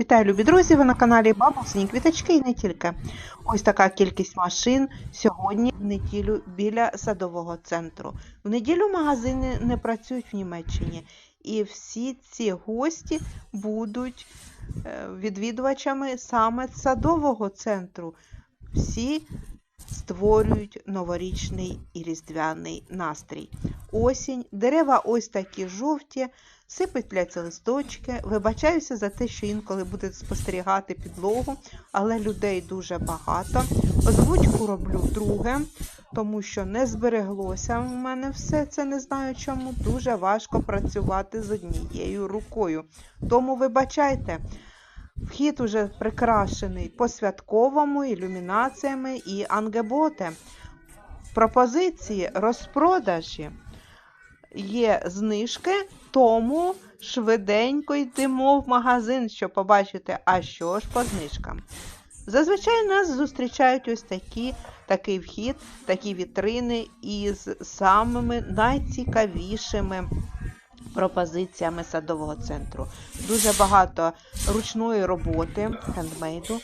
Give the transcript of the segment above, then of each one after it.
Вітаю, любі друзі! Ви на каналі Бабусині Квіточки і не тільки. Ось така кількість машин сьогодні в неділю біля садового центру. В неділю магазини не працюють в Німеччині, і всі ці гості будуть е, відвідувачами саме садового центру. Всі створюють новорічний і різдвяний настрій. Осінь, дерева ось такі жовті, сипетляться листочки. Вибачаюся за те, що інколи буде спостерігати підлогу, але людей дуже багато. Озвучку роблю вдруге, тому що не збереглося в мене все це, не знаю чому. Дуже важко працювати з однією рукою. Тому вибачайте. Вхід уже прикрашений по святковому ілюмінаціями і ангеботи. Пропозиції розпродажі є знижки, тому швиденько йдемо в магазин, щоб побачити, а що ж по знижкам. Зазвичай нас зустрічають ось такі, такий вхід, такі вітрини із самими найцікавішими пропозиціями садового центру. Дуже багато ручної роботи, хендмейду.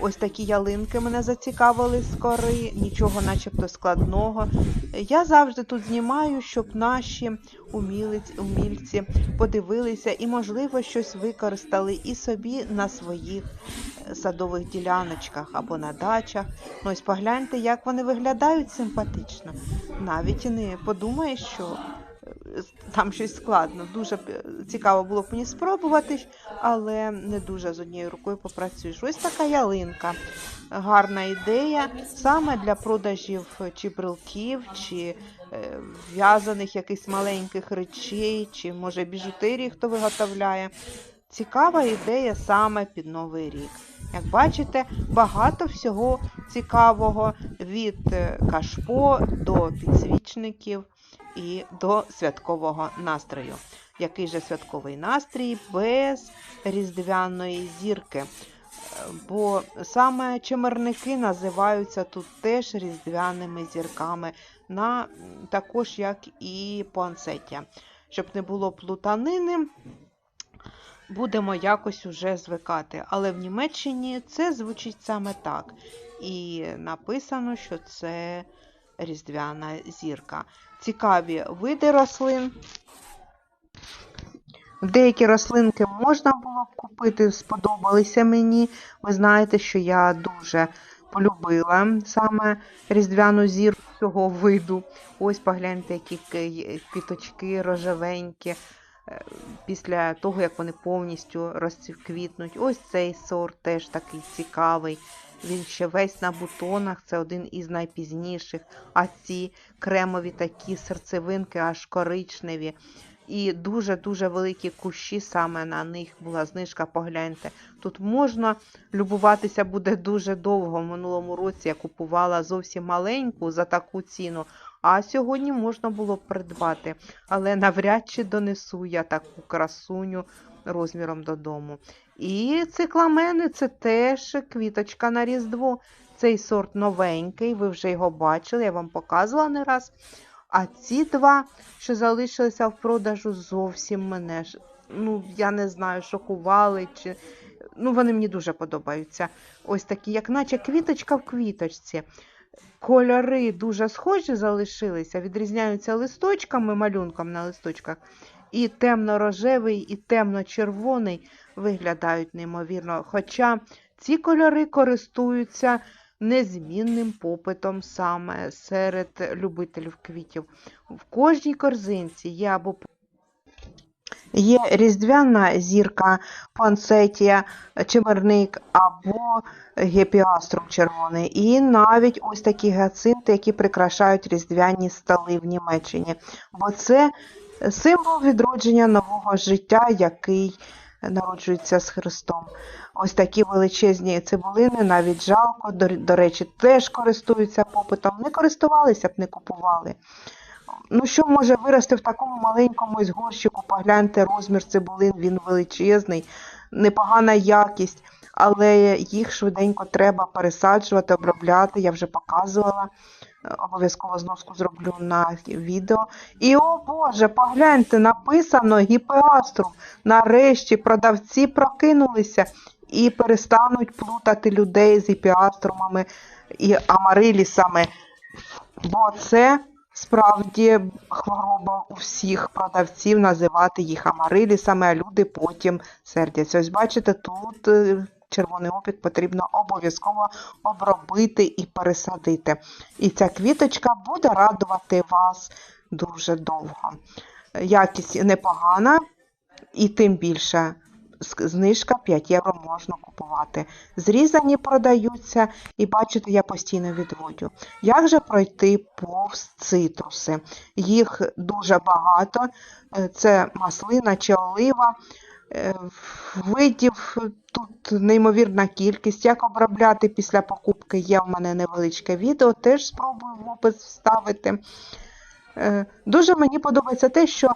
Ось такі ялинки мене зацікавили з кори, нічого начебто складного. Я завжди тут знімаю, щоб наші умілиць, умільці подивилися і, можливо, щось використали і собі на своїх е, садових діляночках або на дачах. Ну ось погляньте, як вони виглядають симпатично. Навіть і не подумаєш, що там щось складно. Дуже е, цікаво було б мені спробувати, але не дуже з однією рукою попрацюєш. Ось така ялинка. Гарна ідея саме для продажів чи брелків, чи е, в'язаних якихось маленьких речей, чи може біжутерії, хто виготовляє. Цікава ідея саме під Новий рік. Як бачите, багато всього цікавого від е, кашпо до підсвічників і до святкового настрою. Який же святковий настрій без різдвяної зірки? Бо саме чимерники називаються тут теж різдвяними зірками, на, також як і пуансеття. Щоб не було плутанини, будемо якось уже звикати. Але в Німеччині це звучить саме так. І написано, що це різдвяна зірка. Цікаві види рослин. Деякі рослинки можна було б купити, сподобалися мені. Ви знаєте, що я дуже полюбила саме різдвяну зірку цього виду. Ось погляньте, які квіточки рожевенькі. е, Після того, як вони повністю розквітнуть. Ось цей сорт теж такий цікавий. Він ще весь на бутонах, це один із найпізніших. А ці кремові такі серцевинки, аж коричневі. І дуже-дуже великі кущі, саме на них була знижка, погляньте. Тут можна любуватися буде дуже довго. В минулому році я купувала зовсім маленьку за таку ціну, а сьогодні можна було придбати. Але навряд чи донесу я таку красуню розміром додому. І цикламени це теж квіточка на Різдво. Цей сорт новенький, ви вже його бачили, я вам показувала не раз. А ці два, що залишилися в продажу, зовсім мене ну, я не знаю, шокували чи. Ну, вони мені дуже подобаються. Ось такі, як наче квіточка в квіточці. Кольори дуже схожі залишилися, відрізняються листочками, малюнком на листочках. І темно-рожевий, і темно-червоний виглядають неймовірно. Хоча ці кольори користуються незмінним попитом саме серед любителів квітів. В кожній корзинці є або Є різдвяна зірка, пансетія, чимерник або гепіаструм червоний. І навіть ось такі гацинти, які прикрашають різдвяні столи в Німеччині. Бо це символ відродження нового життя, який народжується з Христом. Ось такі величезні цибулини, навіть жалко, до, до речі, теж користуються попитом. Не користувалися б, не купували. Ну, що може вирости в такому маленькому ось горщику? Погляньте, розмір цибулин, він величезний, непогана якість, але їх швиденько треба пересаджувати, обробляти. Я вже показувала Обов'язково зноску зроблю на відео. І о Боже, погляньте, написано гіпеаструм. Нарешті продавці прокинулися і перестануть плутати людей з гіпеаструмами і амарилісами. Бо це справді хвороба у всіх продавців називати їх амарилісами, а люди потім сердяться. Ось бачите, тут е, червоний опік потрібно обов'язково обробити і пересадити. І ця квіточка буде радувати вас дуже довго. Якість непогана, і тим більше знижка 5 євро можна купувати. Зрізані продаються, і бачите, я постійно відводю. Як же пройти повз цитруси? Їх дуже багато. Е, Це маслина чи олива. Е, Видів тут неймовірна кількість. Як обробляти після покупки є в мене невеличке відео, теж спробую в опис вставити. Е, Дуже мені подобається те, що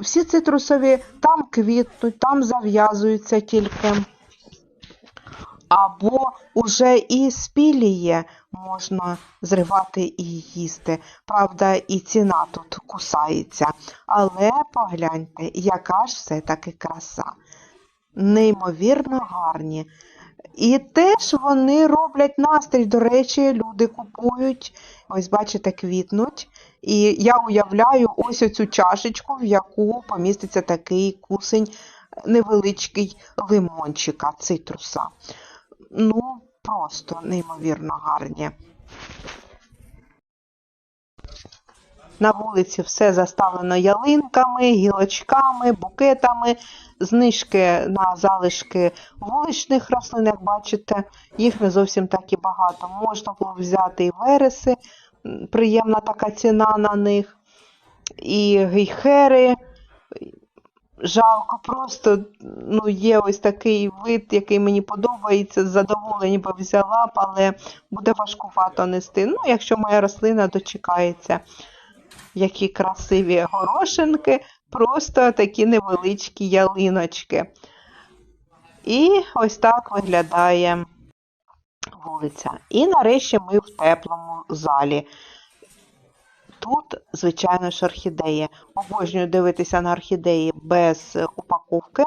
всі цитрусові там квітнуть, там зав'язуються тільки. Або уже і спілі є, можна зривати і їсти. Правда, і ціна тут кусається. Але погляньте, яка ж все-таки краса. Неймовірно гарні. І теж вони роблять настрій. До речі, люди купують, ось бачите, квітнуть. І я уявляю ось оцю чашечку, в яку поміститься такий кусень невеличкий лимончика, цитруса. Ну, просто неймовірно гарні. На вулиці все заставлено ялинками, гілочками, букетами, знижки на залишки вуличних рослин, як бачите, їх не зовсім так і багато. Можна було взяти і вереси, приємна така ціна на них, і гейхери. Жалко, просто ну, є ось такий вид, який мені подобається, з задоволенням би взяла б, але буде важкувато нести. Ну, якщо моя рослина дочекається. Які красиві горошинки, просто такі невеличкі ялиночки. І ось так виглядає вулиця. І нарешті ми в теплому залі. Тут, звичайно ж, орхідеї. Обожнюю дивитися на орхідеї без упаковки.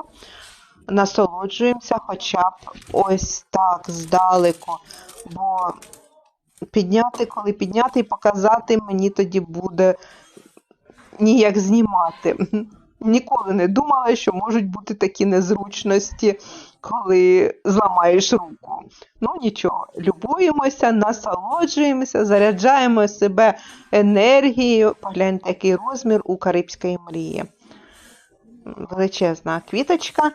Насолоджуємося хоча б ось так здалеку. Бо підняти, коли підняти і показати, мені тоді буде ніяк знімати. Ніколи не думала, що можуть бути такі незручності, коли зламаєш руку. Ну нічого, любуємося, насолоджуємося, заряджаємо себе енергією. Погляньте, який розмір у Карибської мрії. Величезна квіточка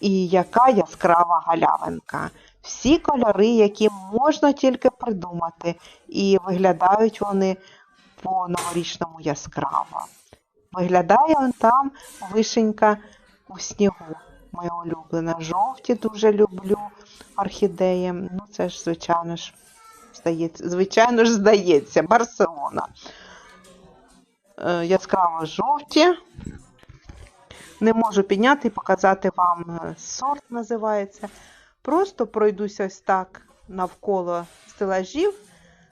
і яка яскрава галявинка. Всі кольори, які можна тільки придумати, і виглядають вони по новорічному яскраво. Виглядає он там вишенька у снігу. Моя улюблена. Жовті дуже люблю орхідеї. Ну, це ж, звичайно ж, здається, звичайно ж, здається, Барселона. Е, яскраво жовті. Не можу підняти і показати вам е, сорт називається. Просто пройдуся ось так навколо стелажів,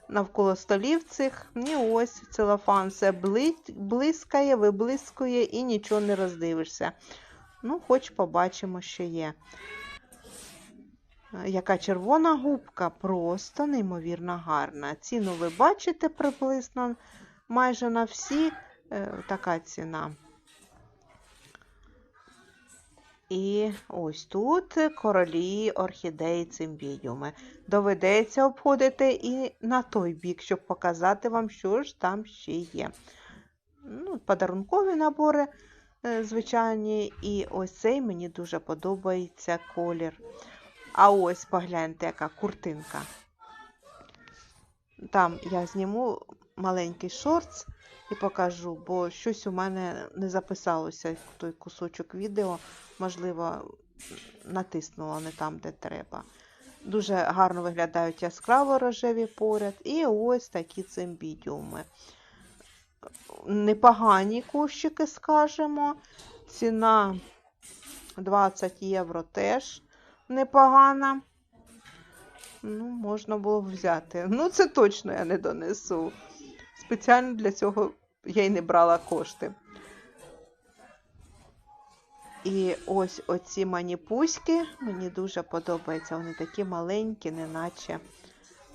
навколо столів цих. І ось целофан все блискає, виблискує і нічого не роздивишся. Ну, хоч побачимо, що є. Е, Яка червона губка, просто неймовірно гарна. Ціну ви бачите приблизно майже на всі е, така ціна. І ось тут королі орхідеї цимбідіуми. Доведеться обходити і на той бік, щоб показати вам, що ж там ще є. Ну, подарункові набори е, звичайні, і ось цей мені дуже подобається колір. А ось погляньте, яка куртинка. Там я зніму маленький шортс і покажу, бо щось у мене не записалося в той кусочок відео. Можливо, натиснула не там, де треба. Дуже гарно виглядають яскраво рожеві поряд. І ось такі цимбідіуми. Непогані кущики, скажемо. Ціна 20 євро теж непогана. Ну, можна було б взяти. Ну, це точно я не донесу. Спеціально для цього я й не брала кошти. І ось оці маніпуськи мені дуже подобаються. Вони такі маленькі, неначе,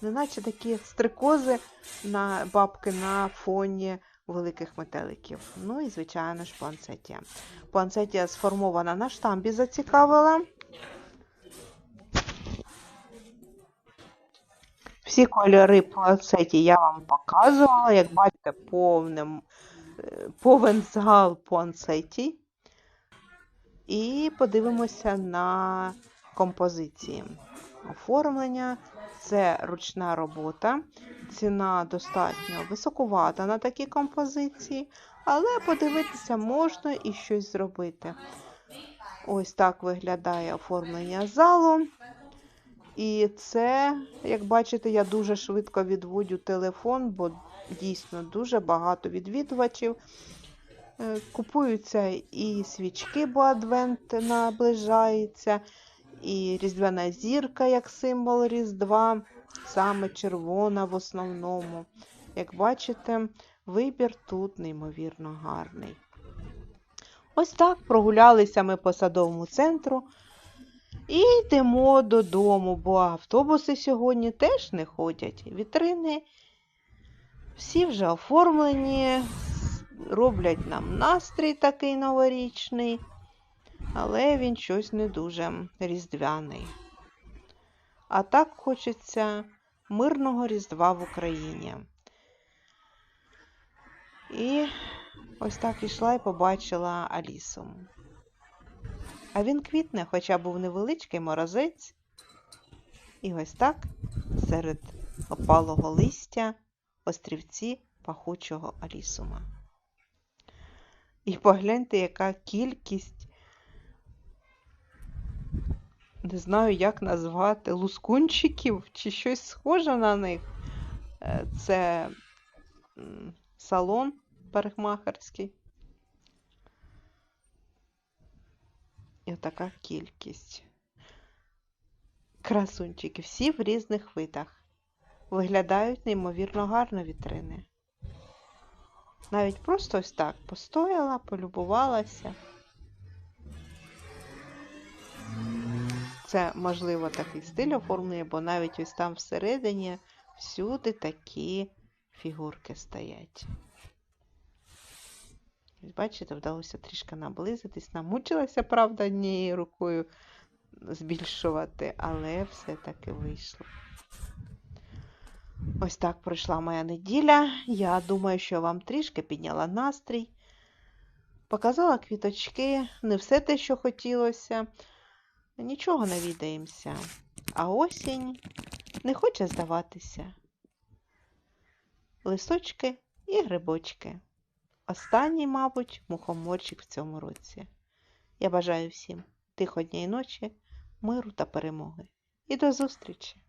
неначе такі стрикози на бабки на фоні великих метеликів. Ну і, звичайно ж, пуансетія. Пуансетія сформована на штамбі, зацікавила. Всі кольори пуансеті я вам показувала. Як бачите, повним, е, повен зал пуансеті. І подивимося на композиції. Оформлення це ручна робота. Ціна достатньо високувата на такі композиції, але подивитися можна і щось зробити. Ось так виглядає оформлення залу. І це, як бачите, я дуже швидко відводю телефон, бо дійсно дуже багато відвідувачів. Е, Купуються і свічки, бо адвент наближається, і різдвяна зірка як символ Різдва, саме червона в основному. Як бачите, вибір тут неймовірно гарний. Ось так прогулялися ми по садовому центру і йдемо додому, бо автобуси сьогодні теж не ходять. Вітрини всі вже оформлені, роблять нам настрій такий новорічний, але він щось не дуже різдвяний. А так хочеться мирного Різдва в Україні. І ось так ішла і побачила Алісу. А він квітне, хоча був невеличкий морозець. І ось так серед опалого листя острівці пахучого алісума. І погляньте, яка кількість, не знаю, як назвати, лускунчиків чи щось схоже на них. Е, Це салон парикмахерський. І отака кількість. Красунчики, всі в різних видах. Виглядають неймовірно гарно вітрини. Навіть просто ось так постояла, полюбувалася. Це, можливо, такий стиль оформлення, бо навіть ось там всередині всюди такі фігурки стоять. Бачите, вдалося трішки наблизитись. Намучилася, правда, однією рукою збільшувати, але все-таки вийшло. Ось так пройшла моя неділя. Я думаю, що вам трішки підняла настрій. Показала квіточки, не все те, що хотілося. Нічого не відаємося. А осінь не хоче здаватися. Лисочки і грибочки. Останній, мабуть, мухоморчик в цьому році. Я бажаю всім тихо дня і ночі, миру та перемоги. І до зустрічі!